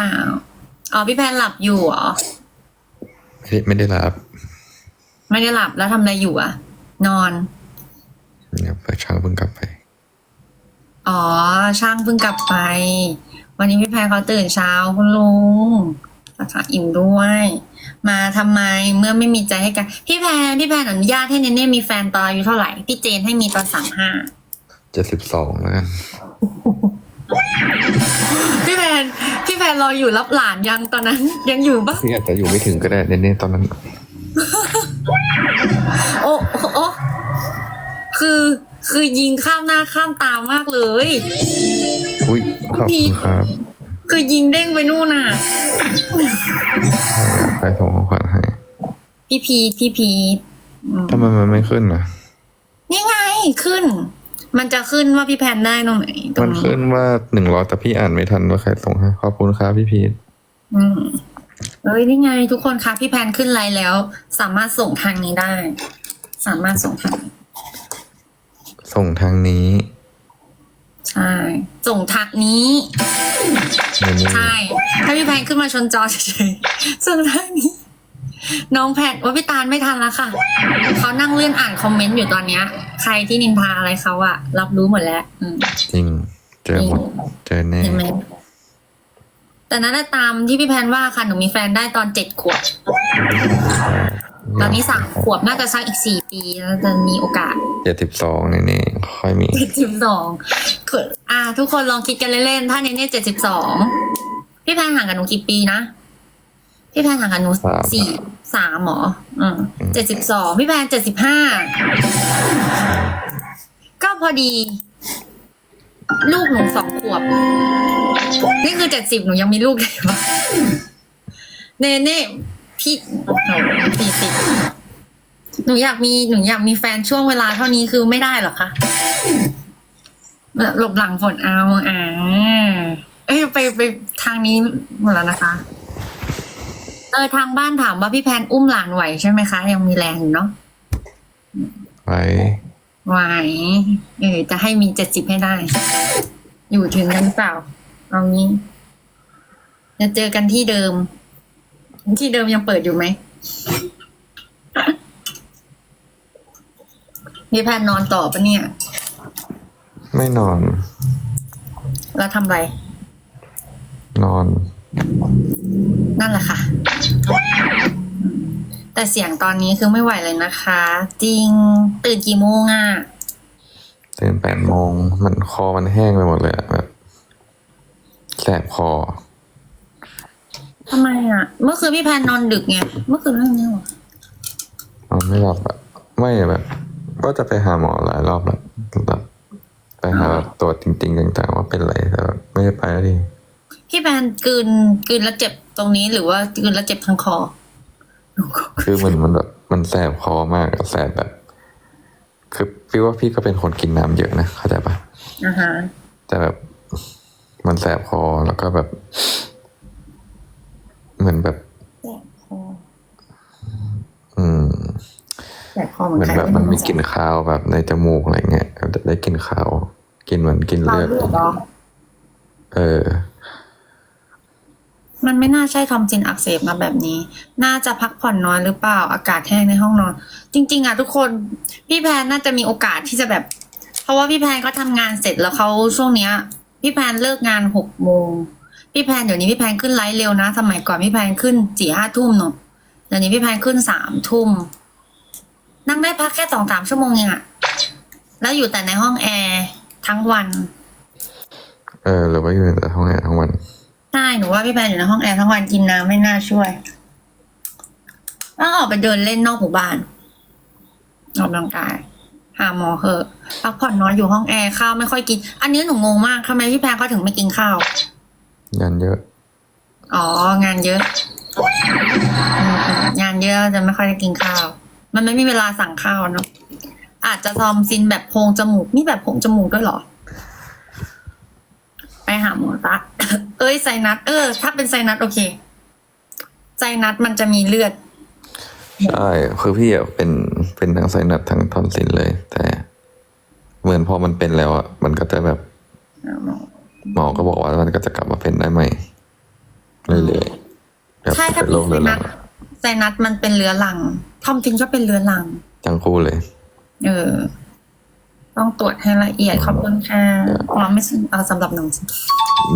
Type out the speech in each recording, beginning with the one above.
เปล่า อ๋อพี่แพนหลับอยู่เหรอไม่ไม่ได้รับไม่ได้หลับแล้วทำอะไรอยู่อะนอน เนี่ยเปิดช่างเพิ่งกลับไป อ๋อ ช่างเพิ่งกลับไป วันนี้พี่แพนเขาตื่นเช้าคุณลุงรักษาอิ่มด้วย มาทำไมเมื่อไม่มีใจให้กัน พี่แพนพี่แพนอนุญาตให้เนเน่มีแฟนตอนอายุเท่าไหร่ พี่เจนให้มีตอนสามห้า เจ็ดสิบสองแล้วกัน พี่แพนพี่แพนรออยู่รับหลานยังตอนนั้น ยังอยู่ปะพี่อาจจะอยู่ไม่ถึงก็ได้เน่ๆตอนนั้นโอ้โอ้โอ้คือคือยิงข้ามหน้าข้ามตามากเลย อุ้ยขอบคุณครับคือยิงเด้งไปนู่นน่ะไปส่งของขวัญให้ พี่พีทพี่พีทอืมทำไมมันไม่ขึ้นอะนี่ไงขึ้น มันจะขึ้นว่าพี่แพนได้ตรงไหนตรมังนนี้ขึ้นว่าหนึ่งร้อยแต่พี่อ่านไม่ทันว่าใครส่งให้ขอบคุณครับพี่พีทอืมเอ้ยนี่ไง ทุกคนคะพี่แพนขึ้นไลน์แล้ว สามารถส่งทางนี้ได้ สามารถส่งทางส่งทางนี้ ใช่ ส่งทางนี้เน่ๆใช่ถ้าพี่แพนขึ้นมาชนจอเฉยๆส่งทางนี้ น้องแพนว่าพี่ตาลไม่ทันแล้วค่ะ เขานั่งเลื่อนอ่านคอมเมนต์อยู่ตอนเนี้ย ใครที่นินทาอะไรเขาอะรับรู้หมดแล้ว อืมจริง เจอหมดเจอแน่ เห็นไหมแต่นั้นน่ะตามที่พี่แพนว่าค่ะหนูมีแฟนได้ตอนเจ็ดขวบ ตอนนี้สามขวบน่าจะสักอีกสี่ปีแล้วจะมีโอกาสเจ็ดสิบสองเน่ๆค่อยมีเจ็ดสิบสองคืออ่า ทุกคนลองคิดกันเล่นๆถ้าเนเน่เจ็ดสิบสองพี่แพนห่างกับหนูกี่ปีนะ พี่แพนห่างกับหนูสาม สี่สามหมออืมเจ็ดสิบสองพี่แพนเจ็ดสิบห้าก็พอดี ลูกหนูสองขวบ นี่คือเจ็ดสิบหนูยังมีลูกเลยวะเนเน่พี่โอ้โหสี่สิบหนูอยากมีหนูอยากมีแฟนช่วงเวลาเท่านี้คือไม่ได้เหรอคะหลบหลังฝนเอาอ่าเอ้ยไปไปทางนี้หมดแล้วนะคะ เออทางบ้านถามว่าพี่แพนอุ้มหลานไหวใช่ไหมคะ ยังมีแรงอยู่เนาะไว้ไหวเออจะให้มีเจ็ดสิบให้ได้ อยู่ถึงกันหรือเปล่าเอางี้ จะเจอกันที่เดิม ที่เดิมยังเปิดอยู่ไหมพี่แพนนอนต่อปะเนี่ย ไม่นอน แล้วทำไร นอน นั่นแหละค่ะ แต่เสียงตอนนี้คือไม่ไหวเลยนะคะ จริงตื่นกี่โมงอะตื่นแปดโมงมันคอมันแห้งไปหมดเลยอะแบบแสบคอทำไมอะเมื่อคืนพี่แพนนอนดึกไงเมื่อคืนเรื่องนี้หรอนอนไม่หลับอะไม่แบบก็จะไปหาหมอหลายรอบแล้วแบบไปหาแบบตรวจจริงๆต่างๆว่าเป็นอะไรแต่แบบไม่ได้ไปแล้วดิพี่แพนกลืนกลืนแล้วเจ็บตรงนี้หรือว่ากลืนแล้วเจ็บทั้งคอ คือมันมันแบบมันแสบคอมากอะแสบแบบ คือพี่ว่าพี่ก็เป็นคนกินน้ำเยอะนะเข้าใจปะอ่าฮะแต่แบบมันแสบคอแล้วก็แบบ เหมือนแบบแสบคออืมแสบคอเหมืเหอนมือนใครแบบมันมีกลิ่นคาวแบบในจมูกอะไรเงี้ยได้กลิ่นคาวกลินเหมือนกลินเราเลือดเลือดเหรอเออ มันไม่น่าใช่ทอมซินอักเสบมาแบบนี้ น่าจะพักผ่อนน้อยหรือเปล่า อากาศแห้งในห้องนอน จริง ๆอะทุกคน พี่แพนน่าจะมีโอกาสที่จะแบบ เพราะว่าพี่แพนก็ทำงานเสร็จแล้วเขาช่วงเนี้ย พี่แพนเลิกงานหกโมง พี่แพนเดี๋ยวนี้พี่แพนขึ้นไลฟ์เร็วนะ สมัยก่อนพี่แพนขึ้นสี่ห้าทุ่มเนอะเดี๋ยวนี้พี่แพนขึ้นสามทุ่ม นั่งได้พักแค่สองสามชั่วโมงเองอะแล้วอยู่แต่ในห้องแอร์ทั้งวัน เออหรือว่าอยู่แต่ห้องแอร์ทั้งวัน ใช่หนูว่าพี่แพนอยู่ในห้องแอร์ทั้งวันกินน้ำไม่น่าช่วยต้องออกไปเดินเล่นนอกหมู่บ้านออกกำลังกายหาหมอเหอะพักผ่อนน้อยอยู่ห้องแอร์ข้าวไม่ค่อยกิน อันนี้หนูงงมากทำไมพี่แพนเขาถึงไม่กินข้าว งานเยอะ อ๋อ งานเยอะอืมงานเยอะจะไม่ค่อยได้กินข้าว มันไม่มีเวลาสั่งข้าวเนาะอาจจะทอมซินแบบโพรงจมูกนี่แบบโพรงจมูกด้วยเหรอ ไปหาหมอตะ เอ้ยไซนัสเออ ถ้าเป็นไซนัสโอเคไซนัสมันจะมีเลือด ใช่ คือพี่อะเป็นเป็นทั้งไซนัสทั้งทอนซิลเลย แต่ เหมือนพอมันเป็นแล้วอะมันก็จะแบบ หมอก็บอกว่ามันก็จะกลับมาเป็นได้ใหม่เรื่อยๆแบบใช่ถ้าเป็นโรพี่คไซเรื้อรันังสไซนัสมันเป็นเรื้อรัง ทอมจริงก็เป็นเรื้อรัง ทั้งคู่เลย เออ ต้องตรวจให้ละเอียดขอบคุณค่ะอ๋อไม่ใช่เอาสำหรับหนูสิ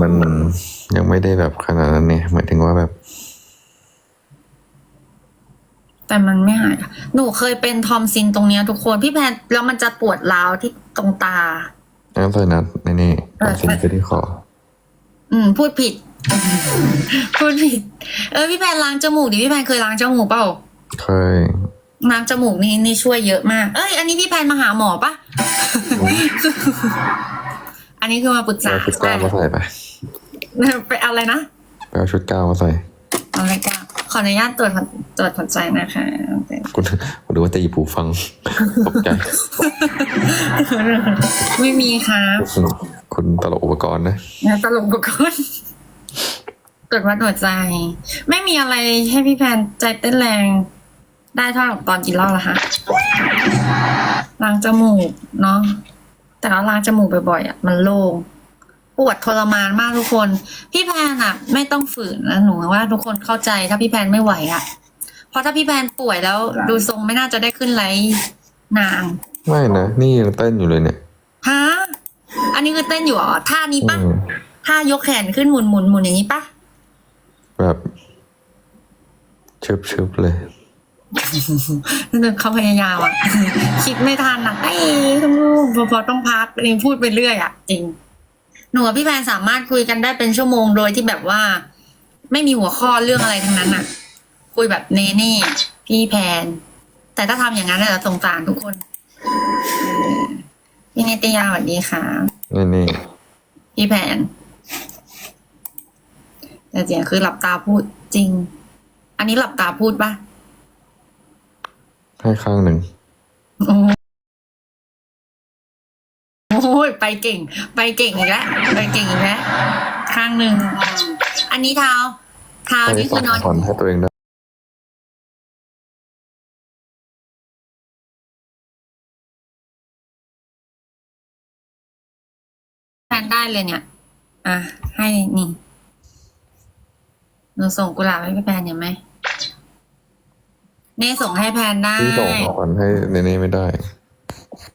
มันยังไม่ได้แบบขนาดนั้นเนี่ยหมายถึงว่าแบบ แต่มันไม่หายอะหนูเคยเป็นทอมซินตรงเนี้ยทุกคนพี่แพนแล้วมันจะปวดร้าวที่ตรงตาน้ำไซนัสแน่ๆเออทำซินไปที่คออืม พูดผิด พูดผิด เออพี่แพนล้างจมูกดิพี่แพนเคยล้างจมูกเปล่าเคย ล้างจมูกนี่นี่ช่วยเยอะมาก เอ้ย อันนี้พี่แพนมาหาหมอปะ อันนี้คือมาปรึกษาเอาชุดกล้าวมาใส่ไปไปอะไรนะ ไปเอาชุดกล้าวมาใส่อะไรกันขออนุญาตตรวจหัวตรวจหัวใจนะคะคุณคุณดูว่าจะหยิบหูฟังตกใจไม่มีค่ะคุณคุณตลกอุปกรณ์นะนะตลกก่อนตรวจวัดหัวใจ ไม่มีอะไรให้พี่แพนใจเต้นแรง ได้เท่ากับตอนกินเหล้าละฮะล้างจมูกเนาะแต่ว่าล้างจมูกบ่อยๆอะมันโล่งปวดทรมานมากทุกคน พี่แพนอะ ไม่ต้องฝืนนะหนูว่าทุกคนเข้าใจถ้าพี่แพนไม่ไหวอะ เพราะถ้าพี่แพนป่วยแล้ว ดูทรงไม่น่าจะได้ขึ้นไลฟ์นางไม่นะนี่ยังเต้นอยู่เลยเนี่ยฮะอันนี้คือเต้นอยู่เหรอท่านี้ปะอืมท่ายกแขนขึ้นหมุนหมุนหมุนอย่างนี้ปะแบบชึบชึบๆเลยนึก เขาพยายามอะ คิดไม่ทันอะไอ้ทุกลูกพอพอต้องพักเองพูดไปเรื่อยอะ จริง หนูกับพี่แพนสามารถคุยกันได้เป็นชั่วโมงโดยที่แบบว่า ไม่มีหัวข้อเรื่องอะไรทั้งนั้นอะ คุยแบบเนเน่พี่แพน แต่ถ้าทำอย่างนั้นน่ะจะสงสารทุกคนเออพี่เนตยาสวัสดีค่ะนี่นี่พี่แพนแต่เสียงคือหลับตาพูดจริง อันนี้หลับตาพูดปะ ให้ข้างหนึ่ง โอ้โหไปเก่ง ไปเก่งอีกแล้วไปเก่งอีกแล้วข้างหนึ่งอันนี้เท้าเท้าให้นี่สคือองนอน ผ่อนให้ตัวเองได้แพนได้เลยเนี่ย อะ ให้นี่ หนูส่งกุหลาบให้พี่แพนเห็นไหมเน่ส่งให้แพนได้ที่ส่งผ่อนให้เนเน่ไม่ได้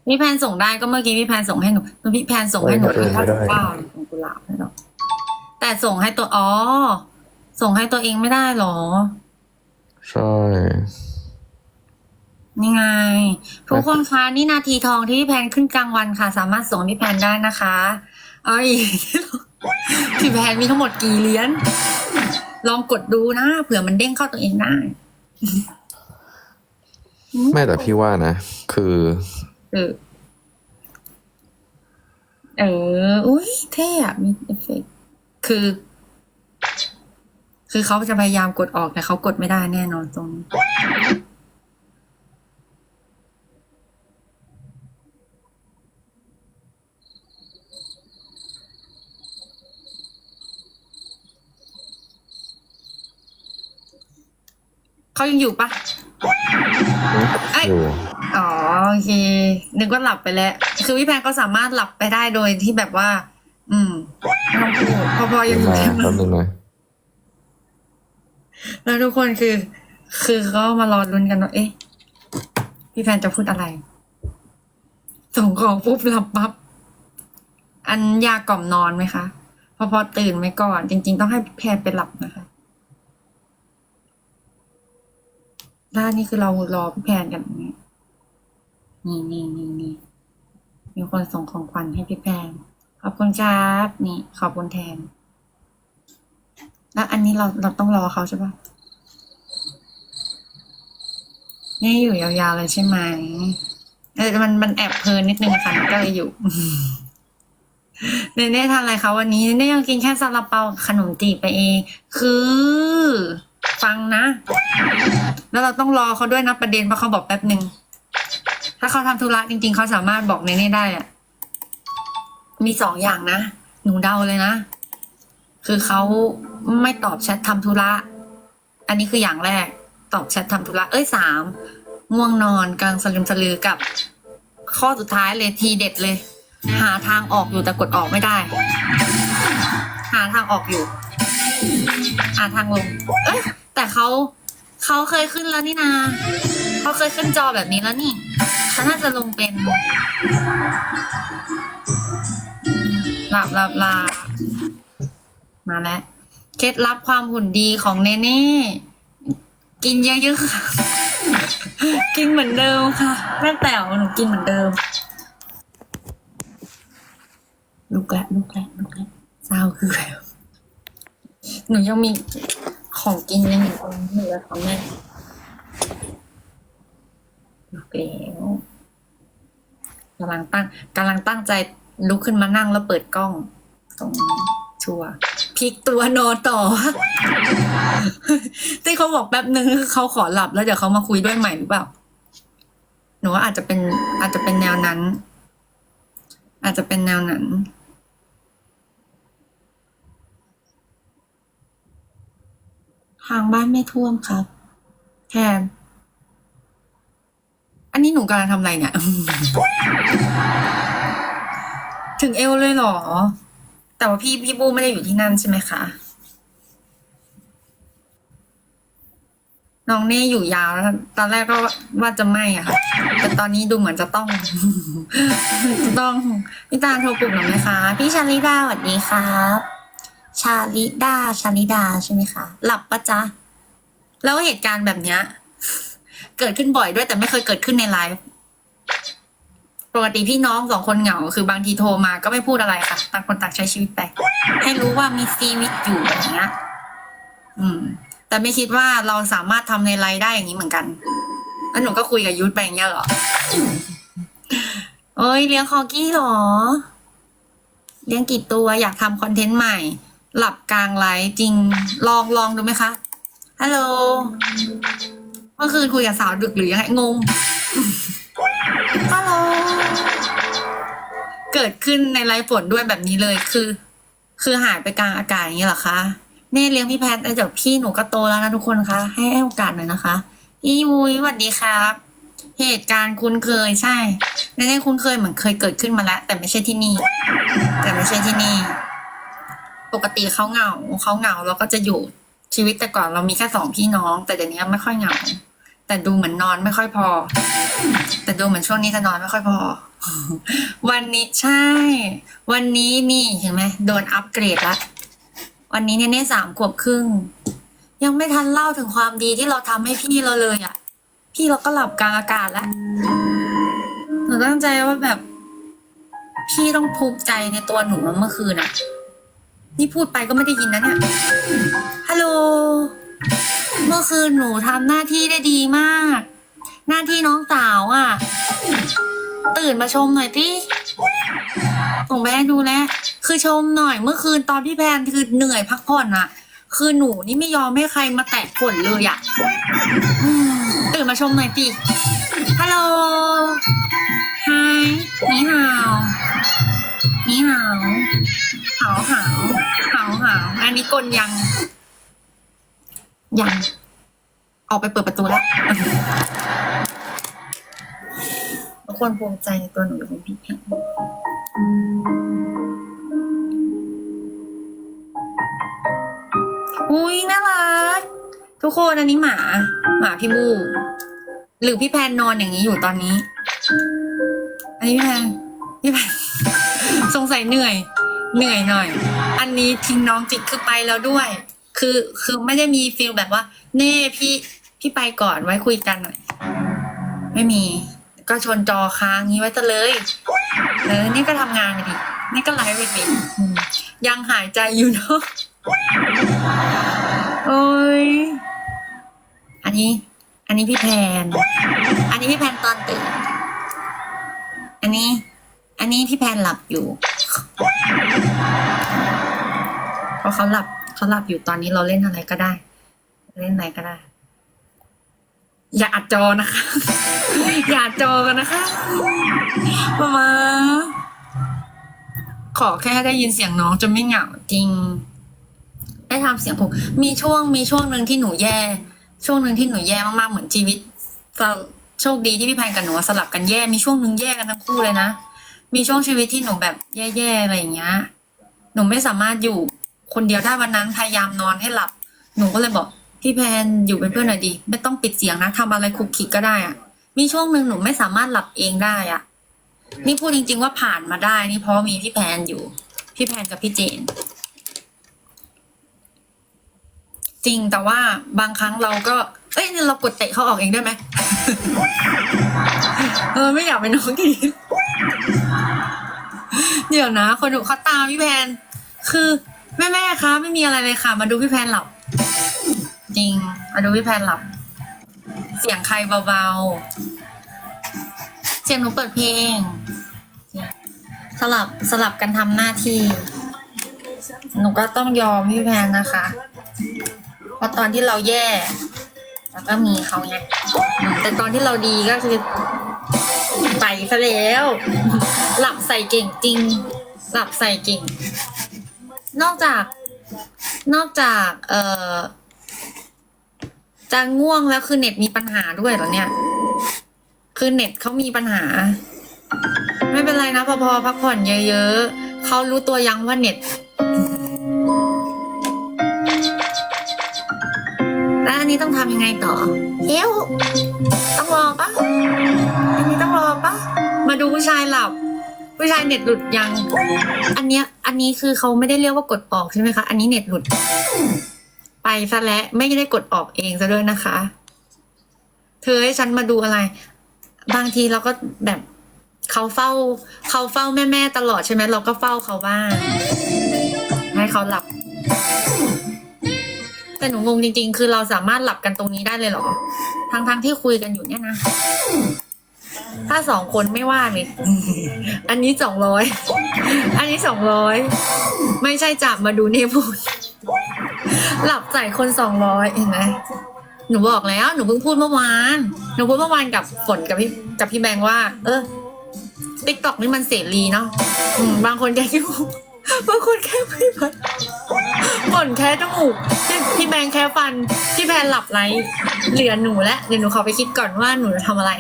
พี่แพนส่งได้ก็เมื่อกี้พี่แพนส่งให้หนูพี่แพนส่งให้หนูเออไม่ได้เก้าส่งกุหลาบให้หรอกแต่ส่งให้ตัวอ๋อส่งให้ตัวเองไม่ได้หรอ ใช่ นี่ไง ทุกคนคะนี่นาทีทองที่พี่แพนขึ้นกลางวันค่ะ สามารถส่งให้พี่แพนได้นะคะเอาอีกพี่แพนมีทั้งหมดกี่เหรียญลองกดดูนะเผื่อมันเด้งเข้าตัวเองได้ ไม่แต่พี่ว่านะ คือเออเอออุ้ยเท่อะมีเอฟเฟกคือ คือเขาจะพยายามกดออกแต่เขากดไม่ได้แน่นอนตรงนี้เขายังอยู่ปะ เอ้ยอยู่อ๋อโอเค นึกว่าหลับไปแล้ว คือพี่แพนก็สามารถหลับไปได้โดยที่แบบว่า อืมไม่ต้องพูดพอพอเดี๋ยัยงวอยู่มาใช่ไหมแป๊บนึงนะแล้วทุกคนคือ คือเขามารอลุ้นกันว่าเอ๊ะ พี่แพนจะพูดอะไร ส่งของปุ๊บหลับปั๊บ อันยากล่อมนอนไหมคะ พอพอตื่นไหมก่อน จริง ๆ ต้องให้แพนไปหลับนะคะ แล้วอันนี่คือเรารอพี่แพนกันอย่างนี้นี่นี่นี่นี่มีคนส่งของขวัญให้พี่แพนขอบคุณครับนี่ ขอบคุณแทน แล้วอันนี้เราเราต้องรอเขาใช่ปะนี่อยู่ยาวๆเลยใช่ไหมเออมันมันแอบเพลินนิดนึงค่ะก็เลยอยู่เนเน่ทานอะไรคะวันนี้เนเน่ยังกินแค่ซาลาเปากับขนมจีบไปเอง คือ ฟังนะ แล้วเราต้องรอเขาด้วยนะประเด็นเพราะเขาบอกแป๊บหนึ่ง ถ้าเขาทำธุระจริง ๆ เขาสามารถบอกเนเน่ได้อะมีสองอย่างนะ หนูเดาเลยนะ คือเขาไม่ตอบแชททำธุระ อันนี้คืออย่างแรก ตอบแชททำธุระ เอ้ยสามง่วงนอนกลางสลึมสลือกับ ข้อสุดท้ายเลยทีเด็ดเลย หาทางออกอยู่แต่กดออกไม่ได้ หาทางออกอยู่อ่าทางลง เอ้ย แต่เขาเขาเคยขึ้นแล้วนี่นาเขาเคยขึ้นจอแบบนี้แล้วนี่เขาน่าจะลงเป็นหลับหลับหลับมาแล้วเคล็ดลับความหุ่นดีของเนเน่กินเยอะๆค่ะ กินเหมือนเดิมค่ะแม่แป๋วหนูกินเหมือนเดิมลุกแล้วลุกแล้วลุกแล้วเศร้าคือแบบหนูยังมี ของกินยังอยู่ตรงนี้เหลือของแม่ลุกแล้วกำลังตั้งกำลังตั้งใจลุกขึ้นมานั่งแล้วเปิดกล้อง ตรงชัวร์พลิกตัวนอนต่อที่เขาบอกแป๊บนึงเขาขอหลับแล้วเดี๋ยวเขามาคุยด้วยใหม่หรือเปล่าหนูว่าอาจจะเป็นอาจจะเป็นแนวนั้น อาจจะเป็นแนวนั้น ทางบ้านไม่ท่วมครับ แทน อันนี้หนูกำลังทำอะไรเนี่ย ถึงเอวเลยเหรอ แต่ว่าพี่พี่บูไม่ได้อยู่ที่นั่นใช่ไหมคะ น้องเน่อยู่ยาวแล้วตอนแรกก็ว่าจะไม่อะค่ะ แต่ตอนนี้ดูเหมือนจะต้องจะต้อง พี่ตาโทรปลุกหน่อยไหมคะ พี่ชาลิดาสวัสดีครับ ชาลิดาชาลิดาใช่ไหมคะ หลับปะจ๊ะ แล้วเหตุการณ์แบบเนี้ย เกิดขึ้นบ่อยด้วยแต่ไม่เคยเกิดขึ้นในไลฟ์ปกติพี่น้องสองคนเหงา คือบางทีโทรมาก็ไม่พูดอะไรค่ะต่างคนต่างใช้ชีวิตไปให้รู้ว่ามีชีวิตอยู่อย่างเงี้ย อืม แต่ไม่คิดว่าเราสามารถทำในไลฟ์ได้อย่างนี้เหมือนกันแล้วหนูก็คุยกับยุทธไปอย่างเงี้ยเหรอเอ้ยเลี้ยงคอกี้เหรอ เลี้ยงกี่ตัวอยากทำคอนเทนต์ใหม่ หลับกลางไลฟ์จริงลองลองดูไหมคะฮัลโหลเมื่อคืนคุยกับสาวดึกหรือยังไงงงฮัลโหลเกิดขึ้นในไลฟ์ฝนด้วยแบบนี้เลยคือ คือหายไปกลางอากาศอย่างนี้เหรอคะเน่เลี้ยงพี่แพทย์เดี๋ยวพี่หนูก็โตแล้วนะทุกคนคะให้ให้โอกาสหน่อยนะคะพี่วุ้ยสวัสดีครับ เหตุการณ์คุ้นเคยใช่เน่ๆคุ้นเคยเหมือนเคยเกิดขึ้นมาแล้วแต่ไม่ใช่ที่นี่ แต่ไม่ใช่ที่นี่ ปกติเขาเหงาเขาเหงาเราก็จะอยู่ชีวิตแต่ก่อนเรามีแค่สองพี่น้อง แต่เดี๋ยวนี้ไม่ค่อยเหงา แต่ดูเหมือนนอนไม่ค่อยพอ แต่ดูเหมือนช่วงนี้จะนอนไม่ค่อยพอ วันนี้ใช่ วันนี้นี่เห็นไหมโดนอัปเกรดละวันนี้เนี่ยเน่สามขวบครึ่ง ยังไม่ทันเล่าถึงความดีที่เราทำให้พี่เราเลยอะ่ะ พี่เราก็หลับกลางอากาศแล้วหนูตั้งใจว่าแบบ พี่ต้องภูมิใจในตัวหนูเมื่อคืนอะ นี่พูดไปก็ไม่ได้ยินนะเนี่ย ฮัลโหล เมื่อคืนหนูทำหน้าที่ได้ดีมาก หน้าที่น้องสาวอะ่ะ ตื่นมาชมหน่อยพี่ส่งไปให้ดูแลคือชมหน่อย เมื่อคืนตอนพี่แพนคือเหนื่อยพักผ่อนอะคือหนูนี่ไม่ยอมให้ใครมาแตะฝนเลยอะอืมตื่นมาชมหน่อยพี่ฮัลโหลไฮนี่ฮาวนี่ฮาว หาวหาวหาวหาวอันนี้กลยัง ยัง ออกไปเปิดประตูแล้วทุกคนภูมิใจในตัวหนูเป็นพี่แพนอุ้ยน่ารัก ทุกคนอันนี้หมา หมาพี่บูหรือพี่แพนนอนอย่างนี้อยู่ตอนนี้ อันนี้พี่แพนพี่แพนสงสัยเหนื่อย เหนื่อยหน่อย อันนี้ทิ้งน้องจิกคือไปแล้วด้วย คือคือไม่ได้มีฟีลแบบว่า เน่พี่พี่ไปก่อนไว้คุยกันหน่อย ไม่มี ก็ชนจอค้างงี้ไว้ซะเลยเออนี่ก็ทำงานไปดินี่ก็ไลฟ์ไปดิยังหายใจอยู่เนาะโอ้ยอันนี้ อันนี้พี่แพน อันนี้พี่แพนตอนตื่น อันนี้ อันนี้พี่แพนหลับอยู่ เพราะเขาหลับเขาหลับอยู่ตอนนี้เราเล่นอะไรก็ได้ เล่นอะไรก็ได้ อย่าอัดจอนะคะ อย่าอัดจอกันนะคะมามาขอแค่ได้ยินเสียงน้องจะไม่เหงาจริง ได้ทำเสียงผมมีช่วงมีช่วงหนึ่งที่หนูแย่ ช่วงหนึ่งที่หนูแย่มากๆเหมือนชีวิตสลโชคดีที่พี่แพนกับหนูสลับกันแย่ มีช่วงหนึ่งแย่กันทั้งคู่เลยนะ มีช่วงชีวิตที่หนูแบบแย่ๆอะไรอย่างเงี้ย หนูไม่สามารถอยู่คนเดียวได้วันนั้นพยายามนอนให้หลับ หนูก็เลยบอกพี่แพนอยู่เป็นเพื่อนหน่อยดี ไม่ต้องปิดเสียงนะทำอะไรคุกคิกก็ได้อะมีช่วงหนึ่งหนูไม่สามารถหลับเองได้อะนี่พูดจริง ๆ ว่าผ่านมาได้ นี่เพราะมีพี่แพนอยู่ พี่แพนกับพี่เจน จริงแต่ว่าบางครั้งเราก็ เอ้ยเรากดเตะเขาออกเองได้ไหมเออไม่อยากเป็นน้องกี เดี๋ยวนะ คนดูเขาตามพี่แพน คือแม่แม่ๆคะไม่มีอะไรเลยค่ะ มาดูพี่แพนหลับ จริง มาดูพี่แพนหลับ เสียงใครเบาๆ เสียงหนูเปิดเพลง สลับสลับกันทำหน้าที่ หนูก็ต้องยอมพี่แพนนะคะ เพราะตอนที่เราแย่ แล้วก็มีเขาไงแต่ตอนที่เราดีก็คือไปซะแล้ว หลับใส่เก่งจริง หลับใส่เก่ง นอกจาก นอกจาก เอ่อจะง่วงแล้วคือเน็ตมีปัญหาด้วยเหรอเนี่ย คือเน็ตเขามีปัญหา ไม่เป็นไรนะพอพอพักผ่อนเยอะๆเขารู้ตัวยังว่าเน็ต ต้องทำยังไงต่อเอ้วต้องรอปะอันนี้ต้องรอปะมาดูผู้ชายหลับ ผู้ชายเน็ตหลุดยัง อันเนี้ยอันนี้คือเขาไม่ได้เรียกว่ากดออกใช่ไหมคะ อันนี้เน็ตหลุด ไปซะแล้วไม่ได้กดออกเองซะด้วยนะคะ เธอให้ฉันมาดูอะไร บางทีเราก็แบบเขาเฝ้า เขาเฝ้าแม่แม่ๆตลอดใช่ไหมเราก็เฝ้าเขาบ้างให้เขาหลับ แต่หนูงงจริง ๆ คือเราสามารถหลับกันตรงนี้ได้เลยเหรอทั้งๆที่คุยกันอยู่เนี่ยนะ ถ้าสองคนไม่ว่าเลยอันนี้สองร้อยอันนี้สองร้อยไม่ใช่จับมาดูเนพูดหลับใส่คนสองร้อยเห็นไหมหนูบอกแล้วหนูเพิ่งพูดเมื่อวานหนูพูดเมื่อวานกับฝนกับพี่กับพี่แบงค์ว่า เออติ๊กต็อกนี่มันเสรีเนาะบางคนแค่คิ้ว บางคนแค่ไม่พันฝนแค่จมูกพี่พี่แบงค์แค่ฟัน พี่แพนหลับไร เหลือหนูและเดี๋ยวหนูขอไปคิดก่อนว่าหนูจะทำอะไร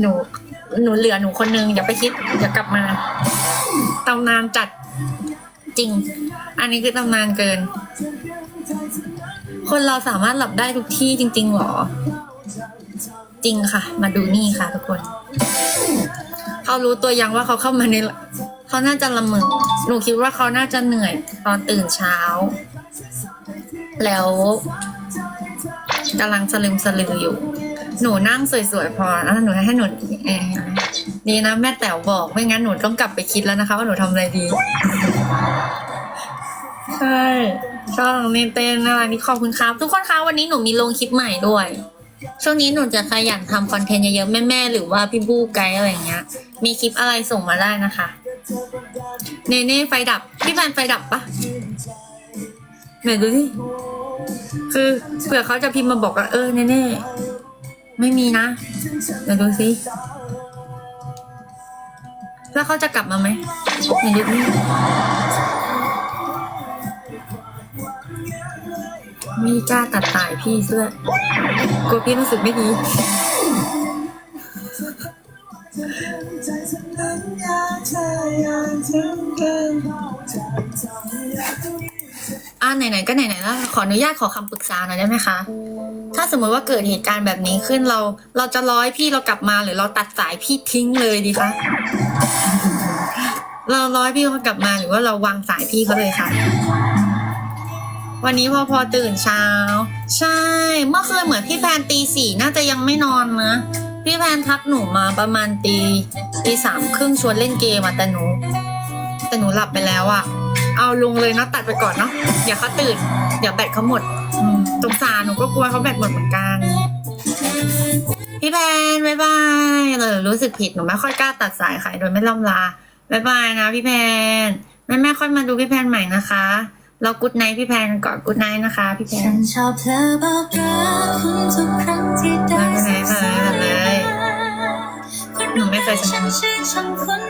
หนู หนูเหลือหนูคนนึงอย่าไปคิดอย่ากลับมาตำนานจัดจริง อันนี้คือตำนานเกิน คนเราสามารถหลับได้ทุกที่จริง ๆหรอ จริงค่ะ มาดูนี่ค่ะทุกคน เขารู้ตัวยังว่าเขาเข้ามาใน เขาน่าจะละเมอหนูคิดว่าเขาน่าจะเหนื่อยตอนตื่นเช้า แล้วกำลังสลึมสลืออยู่ หนูนั่งสวยๆพอแล้วหนูให้หนูเองดีนะแม่แต๋วบอกไม่งั้นหนูต้องกลับไปคิดแล้วนะคะว่าหนูทำอะไรดีใช่ชอบน้องเนเต้นน่ารักนี่ขอบคุณครับทุกคนคะวันนี้หนูมีลงคลิปใหม่ด้วย ช่วงนี้หนูจะขยันทำคอนเทนต์เยอะๆแม่ๆหรือว่าพี่บู้ไกด์อะไรอย่างเงี้ย มีคลิปอะไรส่งมาได้นะคะ เนเน่ไฟดับพี่แฟนไฟดับปะไหนดูสิคือเผื่อเขาจะพิมพ์มาบอกว่าเออเนเน่ไม่มีนะเดี๋ยวดูสิแล้วเขาจะกลับมาไหมไหนดูสิไม่กล้าตัดสายพี่เสื้อกลัวพี่รู้สึกไม่ดี อ่าไหนๆก็ไหนๆแล้วขออนุญาตขอคำปรึกษาหน่อยได้ไหมคะ ถ้าสมมติว่าเกิดเหตุการณ์แบบนี้ขึ้นเรา เราจะร้อยพี่เรากลับมาหรือเราตัดสายพี่ทิ้งเลยดีคะเราร้อยพี่เขากลับมาหรือว่าเราวางสายพี่เขาเลยค่ะวันนี้พอพอตื่นเช้า ใช่ เมื่อคืนเหมือนพี่แพนตีสี่น่าจะยังไม่นอนนะพี่แพนทักหนูมาประมาณตีตีสามครึ่งชวนเล่นเกมอะแต่หนู แต่หนูหลับไปแล้วอะเอาลงเลยเนาะตัดไปก่อนเนาะเดี๋ยวเขาตื่น เดี๋ยวแบตเขาหมดอืมสงสารหนูก็กลัวเขาแบตหมดเหมือนกัน พี่แพนบายบายเลยรู้สึกผิดหนูไม่ค่อยกล้าตัดสายใครโดยไม่ล่ำลาบายบายนะพี่แพนแม่แม่ๆค่อยมาดูพี่แพนใหม่นะคะ เรากุดไนท์พี่แพนก่อนกุดไนท์นะคะ พี่แพฉันนชอบเธอบอกรักคุณทุกครั้งที่ได้ไม่เป็นไรไม่เป็นไรไม่เป็นไรคุณหนูไม่เคยฉันชื่นชมคุณ